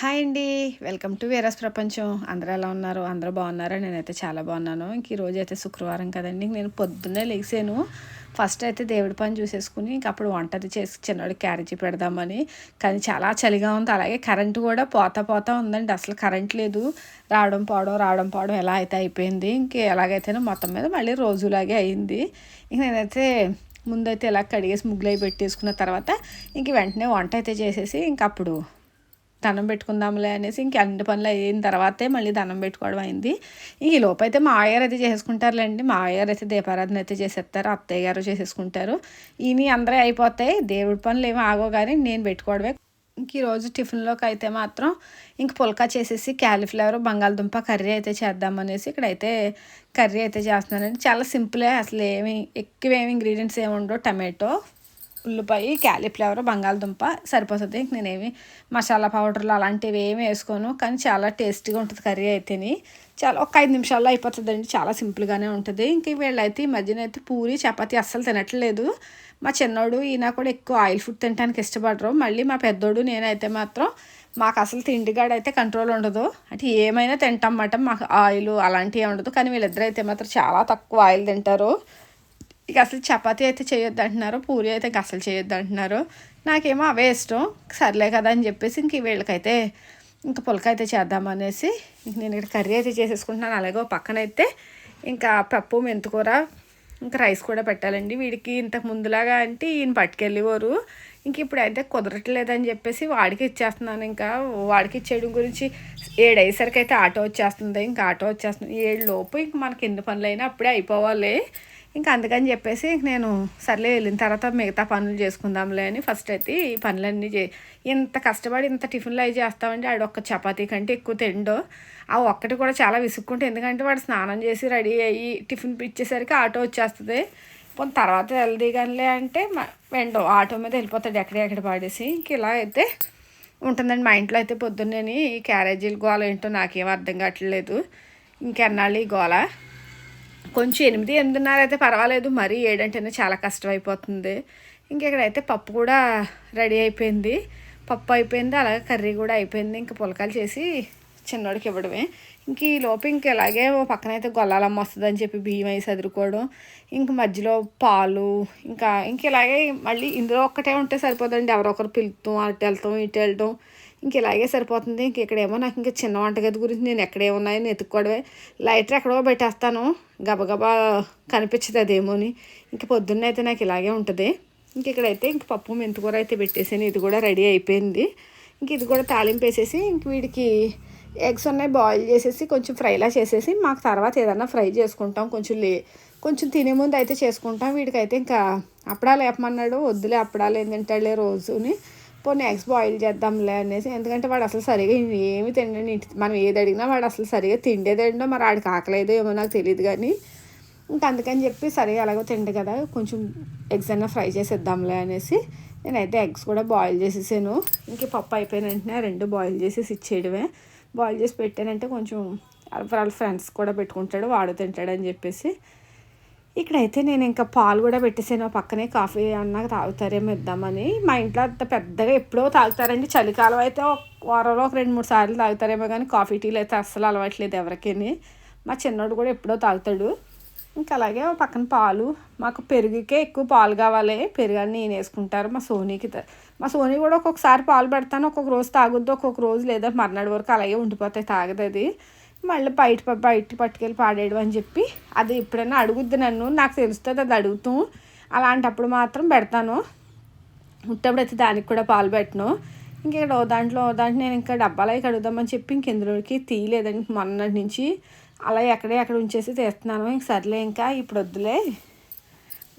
Hi అండి. Welcome to వీరస్ ప్రపంచం. అందరూ ఎలా ఉన్నారు? అందరూ బాగున్నారా? నేనైతే చాలా బాగున్నాను. ఇంక ఈరోజు అయితే శుక్రవారం కదండి. నేను పొద్దున్నే లేచాను ఫస్ట్ అయితే దేవుడి పని చూసేసుకుని ఇంక అప్పుడు వంటది చేసి చిన్నవాడు క్యారేజీ పెడదామని. కానీ చాలా చలిగా ఉంది. అలాగే కరెంటు కూడా పోతా పోతా ఉందండి. అసలు కరెంట్ లేదు. రావడం పోవడం రావడం పోవడం ఎలా అయితే అయిపోయింది. ఇంక ఎలాగైతేనే మొత్తం మీద మళ్ళీ రోజులాగే అయింది. ఇంక నేనైతే ముందైతే ఇలా కడిగేసి ముగ్గులు అవి పెట్టేసుకున్న తర్వాత ఇంక వెంటనే వంట అయితే చేసేసి ఇంక అప్పుడు దండం పెట్టుకుందాంలే అనేసి ఇంక అన్ని పనులు అయిన తర్వాతే మళ్ళీ దండం పెట్టుకోవడం అయింది. ఈ లోపు అయితే మా అయ్యారు అయితే చేసుకుంటారులేండి మా అయ్యారు అయితే దీపారాధన అయితే చేసేస్తారు. అత్తయ్య గారు చేసేసుకుంటారు. ఇని అందరే అయిపోతాయి. దేవుడి పనులు ఏమి ఆగో కానీ నేను పెట్టుకోవడమే. ఇంక ఈరోజు టిఫిన్లోకి అయితే మాత్రం ఇంక పుల్కా చేసేసి క్యాలీఫ్లవర్ బంగాళదుంప కర్రీ అయితే చేద్దామనేసి ఇక్కడైతే కర్రీ అయితే చేస్తున్నానండి. చాలా సింపులే. అసలు ఏమి ఎక్కువ ఏమి ఇంగ్రీడియంట్స్ ఏమి ఉండవు. టమాటో ఉల్లిపాయ క్యాలీఫ్లవర్ బంగాళదుంప సరిపోతుంది. ఇంక నేనేమి మసాలా పౌడర్లు అలాంటివి ఏమి వేసుకోను. కానీ చాలా టేస్టీగా ఉంటుంది కర్రీ అయితేని. చాలా ఒక ఐదు నిమిషాల్లో అయిపోతుందండి. చాలా సింపుల్గానే ఉంటుంది. ఇంక వీళ్ళైతే ఈ మధ్యన అయితే పూరి చపాతి అస్సలు తినట్లేదు. మా చిన్నోడు ఈయన కూడా ఎక్కువ ఆయిల్ ఫుడ్ తినడానికి ఇష్టపడరు. మళ్ళీ మా పెద్దోడు నేనైతే మాత్రం మాకు అసలు తిండిగాడు అయితే కంట్రోల్ ఉండదు. అంటే ఏమైనా తింటాం మాట మాకు ఆయిల్ అలాంటివి ఉండదు. కానీ వీళ్ళిద్దరైతే మాత్రం చాలా తక్కువ ఆయిల్ తింటారు. ఇక అసలు చపాతీ అయితే చేయొద్దు అంటున్నారు పూరి అయితే అసలు చేయొద్దు అంటున్నారు నాకేమో అవే ఇష్టం సర్లే కదా అని చెప్పేసి ఇంక వీళ్ళకైతే ఇంకా పులక అయితే చేద్దామనేసి ఇంక నేను ఇక్కడ కర్రీ అయితే చేసేసుకుంటున్నాను. అలాగే పక్కనైతే ఇంకా పప్పు మెంతుకూర ఇంకా రైస్ కూడా పెట్టాలండి. వీడికి ఇంతకు ముందులాగా అంటే ఈయన పట్టుకెళ్ళేవారు ఇంక ఇప్పుడు అయితే కుదరట్లేదని చెప్పేసి వాడికి ఇచ్చేస్తున్నాను. ఇంకా వాడికి ఇచ్చేయడం గురించి ఏడు అయ్యేసరికి అయితే ఆటో వచ్చేస్తుంది. ఇంకా ఆటో వచ్చేస్తుంది. ఏడు లోపు ఇంక మనకి ఎన్ని పనులైనా అప్పుడే అయిపోవాలి. ఇంకా అందుకని చెప్పేసి నేను సర్లే వెళ్ళిన తర్వాత మిగతా పనులు చేసుకుందాంలే అని ఫస్ట్ అయితే ఈ పనులన్నీ చే ఇంత కష్టపడి ఇంత టిఫిన్లు అవి చేస్తామంటే ఆడు ఒక్క చపాతీ కంటే ఎక్కువ తిండో. ఆ ఒక్కటి కూడా చాలా విసుక్కుంటే ఎందుకంటే వాడు స్నానం చేసి రెడీ అయ్యి టిఫిన్ ఇచ్చేసరికి ఆటో వచ్చేస్తుంది. పోనీ తర్వాత వెళ్ది అంటే వెండో ఆటో మీద వెళ్ళిపోతాడు ఎక్కడెక్కడ పాడేసి. ఇంక ఇలా అయితే ఉంటుందండి. మా ఇంట్లో అయితే పొద్దున్నే ఈ క్యారేజీలు గోల ఏంటో నాకేం అర్థం కావట్లేదు. ఇంకెన్నాళ్ళు ఈ గోల? కొంచెం ఎనిమిది ఎనిమిదిన్నర అయితే పర్వాలేదు. మరీ ఏడంటేనే చాలా కష్టం అయిపోతుంది ఇంకెక్కడైతే పప్పు కూడా రెడీ అయిపోయింది. పప్పు అయిపోయింది అలాగే కర్రీ కూడా అయిపోయింది. ఇంక పులకాలు చేసి చిన్నోడికి ఇవ్వడమే. ఇంక ఈ లోపు ఇంక ఇలాగే ఓ పక్కన అయితే గొల్లాలమ్మ వస్తుందని చెప్పి బియ్యం వేసి చదువుకోవడం ఇంక మధ్యలో పాలు ఇంకా ఇంక ఇలాగే మళ్ళీ ఇందులో ఒక్కటే ఉంటే సరిపోదండి. ఎవరో ఒకరు పిలుతాం అటు వెళ్తాం ఇటు వెళ్తాం ఇంక ఇలాగే సరిపోతుంది. ఇంక ఇక్కడేమో నాకు ఇంకా చిన్న వంటగది గురించి నేను ఎక్కడే ఉన్నాయని ఎత్తుక్కోవడమే. లైటర్ ఎక్కడో పెట్టేస్తాను. గబగబా కనిపించదు అదేమోని. ఇంక పొద్దున్న అయితే నాకు ఇలాగే ఉంటుంది. ఇంక ఇక్కడైతే ఇంక పప్పు మెంతుకూర అయితే పెట్టేసాను. ఇది కూడా రెడీ అయిపోయింది. ఇంక ఇది కూడా తాలింపు వేసేసి ఇంక వీడికి ఎగ్స్ ఉన్నాయి బాయిల్ చేసేసి కొంచెం ఫ్రైలా చేసేసి మాకు తర్వాత ఏదన్నా ఫ్రై చేసుకుంటాం. కొంచెం లే కొంచెం తినే ముందు అయితే చేసుకుంటాం. వీడికైతే ఇంకా అప్పడాలు వేపమన్నాడు వద్దులే అప్పడాలు ఏం తింటాడులే రోజుని. పోనీ ఎగ్స్ బాయిల్ చేద్దాంలే అనేసి ఎందుకంటే వాడు అసలు సరిగా ఏమి తినండి మనం ఏది అడిగినా వాడు అసలు సరిగా తిండేదేంటో మరి ఆడికి ఆకలేదో ఏమో నాకు తెలియదు కానీ ఇంకా అందుకని చెప్పి సరే అలాగో తిండు కదా కొంచెం ఎగ్స్ అన్నా ఫ్రై చేసేద్దాంలే అనేసి నేనైతే ఎగ్స్ కూడా బాయిల్ చేసేసాను. ఇంక పప్పు అయిపోయిన వెంటనే రెండు బాయిల్ చేసేసి ఇచ్చేయడమే. బాయిల్ చేసి పెట్టానంటే కొంచెం వాళ్ళ ఫ్రెండ్స్ కూడా పెట్టుకుంటాడు వాడు తింటాడని చెప్పేసి ఇక్కడైతే నేను ఇంకా పాలు కూడా పెట్టేసాను. పక్కనే కాఫీ అన్నా తాగుతారేమో ఇద్దామని. మా ఇంట్లో అంత పెద్దగా ఎప్పుడో తాగుతారండి. చలికాలం అయితే వారంలో ఒక రెండు మూడు సార్లు తాగుతారేమో కానీ కాఫీ టీలు అయితే అస్సలు అలవాట్లేదు ఎవరికీ మా చిన్నోడు కూడా ఎప్పుడో తాగుతాడు. ఇంకా అలాగే పక్కన పాలు. మాకు పెరుగుకే ఎక్కువ పాలు కావాలి. పెరుగు అని నేను వేసుకుంటారు మా సోనీకి. మా సోనీ కూడా ఒక్కొక్కసారి పాలు పెడతాను. ఒక్కొక్క రోజు తాగుద్దు ఒక్కొక్క రోజు లేదా మర్నాడు వరకు అలాగే ఉండిపోతాయి తాగదు అది మళ్ళీ బయట బయట పట్టుకెళ్ళి పాడేయడం అని చెప్పి అది ఎప్పుడైనా అడుగుద్ది నన్ను. నాకు తెలుస్తుంది అది అడుగుతూ. అలాంటప్పుడు మాత్రం పెడతాను. ఉట్టప్పుడు అయితే దానికి కూడా పాలు పెట్టను. ఇంకెక్కడ దాంట్లో ఓ దాంట్లో నేను ఇంకా డబ్బాలు కడుగుదామని చెప్పి ఇంకెందులోకి తీయలేదండి మొన్నటి నుంచి. అలా ఎక్కడే అక్కడ ఉంచేసి తీస్తున్నాను. ఇంక సర్లే ఇంకా ఇప్పుడు వద్దులే.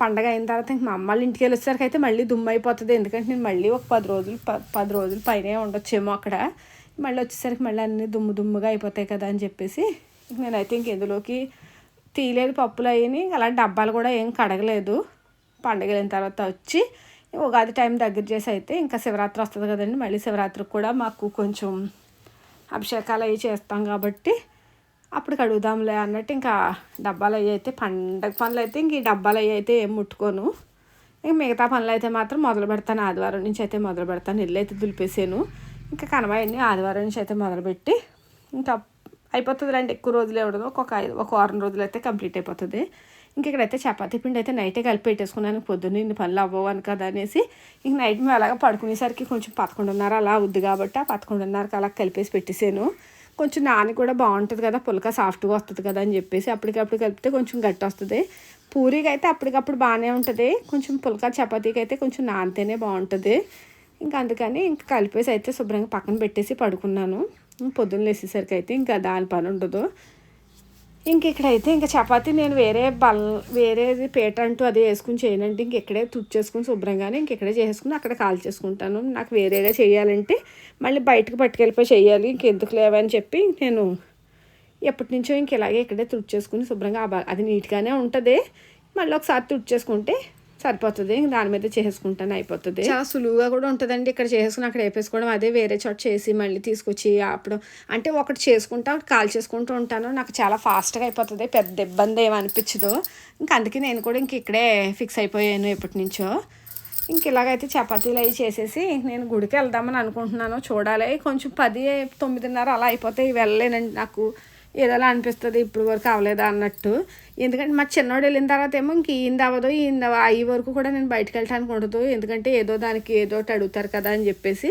పండగ అయిన తర్వాత ఇంక మా అమ్మ ఇంటికి వెళ్ళేసరికి అయితే మళ్ళీ దుమ్ము అయిపోతుంది. ఎందుకంటే నేను మళ్ళీ ఒక పది రోజులు పది రోజులు పైనే ఉండొచ్చేమో అక్కడ. మళ్ళీ వచ్చేసరికి మళ్ళీ అన్నీ దుమ్ము దుమ్ముగా అయిపోతాయి కదా అని చెప్పేసి నేనైతే ఇంక ఇందులోకి తీయలేదు పప్పులు అయ్యి అలా డబ్బాలు కూడా ఏం కడగలేదు. పండగ తర్వాత వచ్చి ఉగాది టైం దగ్గర చేసి అయితే ఇంకా శివరాత్రి వస్తుంది కదండి. మళ్ళీ శివరాత్రికి కూడా మాకు కొంచెం అభిషేకాలు అవి చేస్తాం కాబట్టి అప్పుడు కడుగుదాంలే అన్నట్టు ఇంకా డబ్బాలు అవి అయితే పండగ పనులు అయితే ఇంక ఈ డబ్బాలు అవి అయితే ఏం ముట్టుకోను. ఇంక మిగతా పనులు అయితే మాత్రం మొదలు పెడతాను. ఆదివారం నుంచి అయితే మొదలు పెడతాను. ఇల్లు అయితే దులిపేసాను. ఇంకా కనవాయిని ఆదివారం నుంచి అయితే మొదలుపెట్టి ఇంకా అయిపోతుంది రండి. ఎక్కువ రోజులు ఇవ్వడం ఒక ఐదు ఒక వారం రోజులు అయితే కంప్లీట్ అయిపోతుంది. ఇంక ఇక్కడైతే చపాతీ పిండి అయితే నైటే కలిపి పెట్టేసుకున్నాను. పొద్దున్న ఇన్ని పనులు అవ్వవని కదా అనేసి ఇంక నైట్ మేము అలాగా పడుకునేసరికి కొంచెం పదకొండున్నర అలా అవుద్ది కాబట్టి ఆ పదకొండున్నరకి అలా కలిపేసి పెట్టేసాను. కొంచెం నాని కూడా బాగుంటుంది కదా పులక సాఫ్ట్గా వస్తుంది కదా అని చెప్పేసి అప్పటికప్పుడు కలిపితే కొంచెం గట్టి వస్తుంది. పూరీకి అయితే అప్పటికప్పుడు బాగానే ఉంటుంది. కొంచెం పులక చపాతీకి అయితే కొంచెం నానితేనే బాగుంటుంది. ఇంకా అందుకని ఇంకా కలిపేసి అయితే శుభ్రంగా పక్కన పెట్టేసి పడుకున్నాను. పొద్దున్న లేసేసరికి అయితే ఇంకా దాని పని ఉండదు. ఇంక ఇక్కడైతే ఇంకా చపాతీ నేను వేరే బల్ వేరేది పేట అంటూ అది వేసుకుని చేయనంటే ఇంక ఇక్కడే తుచ్చేసుకుని శుభ్రంగానే ఇంక ఇక్కడే చేసుకుని అక్కడ కాల్ చేసుకుంటాను. నాకు వేరేగా చేయాలంటే మళ్ళీ బయటకు పట్టుకెళ్ళిపోయి చేయాలి. ఇంకెందుకు లేవని చెప్పి నేను ఎప్పటి నుంచో ఇంక ఇలాగే ఇక్కడే తుడిచేసుకుని శుభ్రంగా అది నీట్గానే ఉంటుంది. మళ్ళీ ఒకసారి తుడిచేసుకుంటే సరిపోతుంది. దాని మీద చేసుకుంటాను అయిపోతుంది. చాలా సులువుగా కూడా ఉంటుందండి. ఇక్కడ చేసుకుని అక్కడ వేపేసుకోవడం అదే వేరే చోట చేసి మళ్ళీ తీసుకొచ్చి అప్పుడు అంటే ఒకటి చేసుకుంటా ఒకటి కాల్ చేసుకుంటూ ఉంటాను. నాకు చాలా ఫాస్ట్గా అయిపోతుంది. పెద్ద ఇబ్బంది ఏమనిపించదు ఇంకా అందుకే నేను కూడా ఇంక ఇక్కడే ఫిక్స్ అయిపోయాను ఎప్పటి నుంచో. ఇంక ఇలాగైతే చపాతీలు అవి చేసేసి నేను గుడికి వెళ్దామని అనుకుంటున్నాను. చూడాలి. కొంచెం పది తొమ్మిదిన్నర అలా అయిపోతే వెళ్ళలేనండి నాకు. ఏదోలా అనిపిస్తుంది ఇప్పుడు వరకు అవ్వలేదా అన్నట్టు. ఎందుకంటే మా చిన్నోడు వెళ్ళిన తర్వాత ఏమో ఇంక ఈంది అవ్వదు ఈంది అయ్యి వరకు కూడా నేను బయటకు వెళ్ళటానికి ఉండదు. ఎందుకంటే ఏదో దానికి ఏదో ఒకటి అడుగుతారు కదా అని చెప్పేసి.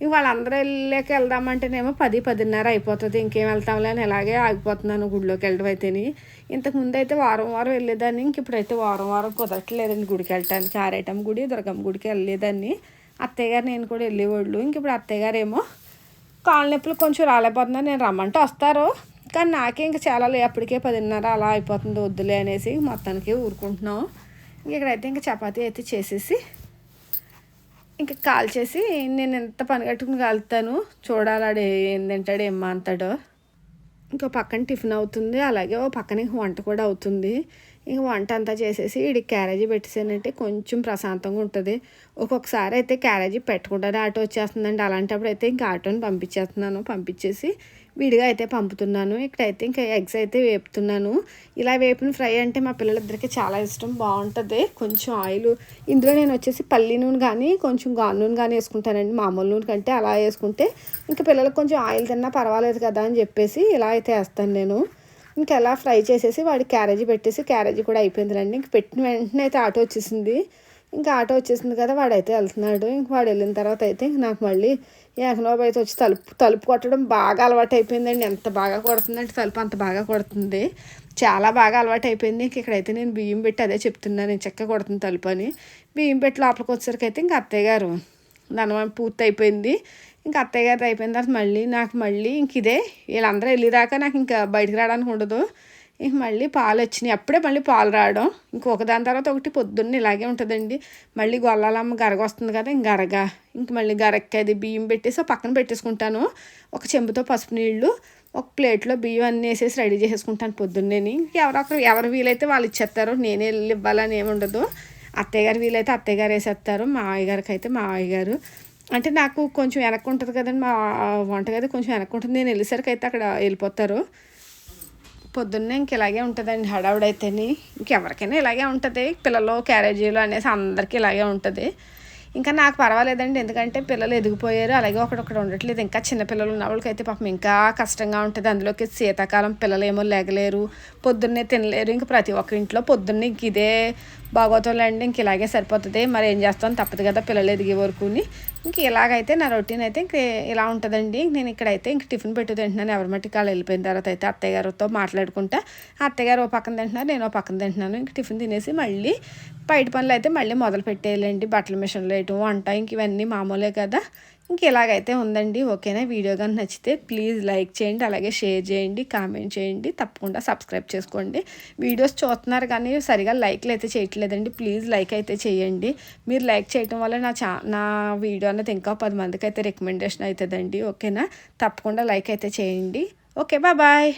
ఇంక వాళ్ళందరూ వెళ్ళాక వెళ్దామంటేనేమో పది పదిన్నర అయిపోతుంది. ఇంకేం వెళ్తాంలే అని ఇలాగే ఆగిపోతున్నాను గుడిలోకి వెళ్ళడం అయితేని. ఇంతకుముందు అయితే వారం వారం వెళ్ళేదాన్ని. ఇంక ఇప్పుడైతే వారం వారం కుదరట్లేదండి గుడికి వెళ్ళటానికి. ఆరేటం గుడి దుర్గమ్మ గుడికి వెళ్ళేదాన్ని. అత్తయ్య గారు నేను కూడా వెళ్ళేవాళ్ళు. ఇంక ఇప్పుడు అత్తయ్య గారు ఏమో కాళ్ళ నొప్పులు కొంచెం రాలేకపోతున్నా నేను రమ్మంటే వస్తారు. కానీ నాకే ఇంకా చాలా లే అప్పటికే పదిన్నర అలా అయిపోతుంది. వద్దులే అనేసి మొత్తానికి ఊరుకుంటున్నాం. ఇక్కడైతే ఇంకా చపాతీ అయితే చేసేసి ఇంకా కాల్ చేసి నేను ఎంత పని కట్టుకుని కాలుతాను? చూడాలాడు ఏం తింటాడు ఏం మాంతాడో. ఇంకో పక్కన టిఫిన్ అవుతుంది. అలాగే ఓ పక్కన వంట కూడా అవుతుంది. ఇంక వంట అంతా చేసేసి ఇడికి క్యారేజీ పెట్టేసానంటే కొంచెం ప్రశాంతంగా ఉంటుంది. ఒక్కొక్కసారి అయితే క్యారేజీ పెట్టకుండానే ఆటో వచ్చేస్తుందండి. అలాంటప్పుడు అయితే ఇంకా ఆటోని పంపించేస్తున్నాను. పంపించేసి విడిగా అయితే పంపుతున్నాను. ఇక్కడైతే ఇంకా ఎగ్స్ అయితే వేపుతున్నాను. ఇలా వేపిన ఫ్రై అంటే మా పిల్లలిద్దరికి చాలా ఇష్టం బాగుంటుంది. కొంచెం ఆయిల్. ఇందులో నేను వచ్చేసి పల్లి నూనె కానీ కొంచెం గాను నూనె కానీ వేసుకుంటానండి. మామూలు నూనె కంటే అలా వేసుకుంటే ఇంకా పిల్లలకు కొంచెం ఆయిల్ తిన్నా పర్వాలేదు కదా అని చెప్పేసి ఇలా అయితే వేస్తాను నేను. ఇంకా ఎలా ఫ్రై చేసేసి వాడి క్యారేజీ పెట్టేసి క్యారేజీ కూడా అయిపోయిందిలండి ఇంక పెట్టిన వెంటనే అయితే ఆటో వచ్చేసింది. ఇంకా ఆటో వచ్చేసింది కదా వాడైతే వెళ్తున్నాడు. ఇంక వాడు వెళ్ళిన తర్వాత అయితే నాకు మళ్ళీ ఏకనోబు అయితే వచ్చి తలుపు తలుపు కొట్టడం బాగా అలవాటు అయిపోయిందండి ఎంత బాగా కొడుతుందంటే తలుపు అంత బాగా కొడుతుంది. చాలా బాగా అలవాటు అయిపోయింది ఇంక ఇక్కడైతే నేను బియ్యం పెట్టి అదే చెప్తున్నాను నేను చెక్క కొడుతుంది తలుపు అని. బియ్యం పెట్టి లోపలికి వచ్చేసరికి అయితే ఇంకా అత్తయ్య గారు దాని పూర్తి అయిపోయింది ఇంకా అత్తయ్య గారు అయిపోయిన తర్వాత మళ్ళీ నాకు మళ్ళీ ఇంక ఇదే వీళ్ళందరూ వెళ్ళేదాకా నాకు ఇంకా బయటకు రావడానికి ఉండదు. ఇంక మళ్ళీ పాలు వచ్చినాయి అప్పుడే మళ్ళీ పాలు రావడం. ఇంకొక దాని తర్వాత ఒకటి పొద్దున్న ఇలాగే ఉంటుందండి. మళ్ళీ గొల్లాలమ్మ గరగ వస్తుంది కదా ఇంక గరగ ఇంక మళ్ళీ గరక్కి అది బియ్యం పెట్టేసి పక్కన పెట్టేసుకుంటాను. ఒక చెంబుతో పసుపు నీళ్ళు ఒక ప్లేట్లో బియ్యం అన్నీ వేసేసి రెడీ చేసేసుకుంటాను పొద్దున్నేని. ఎవరొకరు ఎవరు వీలైతే వాళ్ళు ఇచ్చేస్తారు నేనే వెళ్ళి ఇవ్వాలని ఏముండదు అత్తయ్య గారు వీలైతే అత్తయ్య గారు వేసేస్తారు మా గారికి అయితే మా గారు. అంటే నాకు కొంచెం వెనక్కి ఉంటుంది కదండి మా వంటగది కొంచెం వెనక్కి ఉంటుంది నేను వెళ్ళేసరికి అయితే అక్కడ వెళ్ళిపోతారు. పొద్దున్నే ఇంక ఇలాగే ఉంటుందండి హడావుడైతేనే. ఇంకెవరికైనా ఇలాగే ఉంటుంది. పిల్లలు క్యారేజీలు అనేసి అందరికీ ఇలాగే ఉంటుంది. ఇంకా నాకు పర్వాలేదండి. ఎందుకంటే పిల్లలు ఎదిగిపోయారు. అలాగే ఒకడొకడు ఉండట్లేదు. ఇంకా చిన్నపిల్లలు ఉన్న వాళ్ళకైతే పాపం ఇంకా కష్టంగా ఉంటుంది. అందులోకి శీతాకాలం పిల్లలు ఏమో లేగలేరు. పొద్దున్నే తినలేరు. ఇంక ప్రతి ఒక్క ఇంట్లో పొద్దున్నే ఇంక ఇదే అండి ఇంక ఇలాగే సరిపోతుంది. మరి ఏం చేస్తాం? తప్పదు కదా పిల్లలు ఎదిగే వరకుని ఇంక ఇలాగైతే నా రొటీన్ అయితే ఇంక ఇలా ఉంటుందండి. నేను ఇక్కడైతే ఇంక టిఫిన్ పెట్టు తింటున్నాను. ఎవరి మట్టి కాళ్ళు వెళ్ళిపోయిన తర్వాత అయితే అత్తయ్య గారితో మాట్లాడుకుంటా. అత్తయ్య గారు ఓ పక్కన తింటున్నారు నేను ఓ పక్కన తింటున్నాను. ఇంక టిఫిన్ తినేసి మళ్ళీ బయట పనులు అయితే మళ్ళీ మొదలు పెట్టేయాలండి. బట్టల మిషన్లో వేయటం వంట ఇంక ఇవన్నీ మామూలే కదా. ఇంక ఇలాగైతే ఉందండి ఓకేనా? వీడియో కానీ నచ్చితే ప్లీజ్ లైక్ చేయండి అలాగే షేర్ చేయండి కామెంట్ చేయండి తప్పకుండా సబ్స్క్రైబ్ చేసుకోండి. వీడియోస్ చూస్తున్నారు కానీ సరిగా లైక్లు అయితే చేయట్లేదండి ప్లీజ్ లైక్ అయితే చేయండి. మీరు లైక్ చేయటం వల్ల నా చా నా వీడియో అనేది ఇంకా పది మందికి అయితే రికమెండేషన్ అవుతుందండి ఓకేనా? తప్పకుండా లైక్ అయితే చేయండి. Okay bye.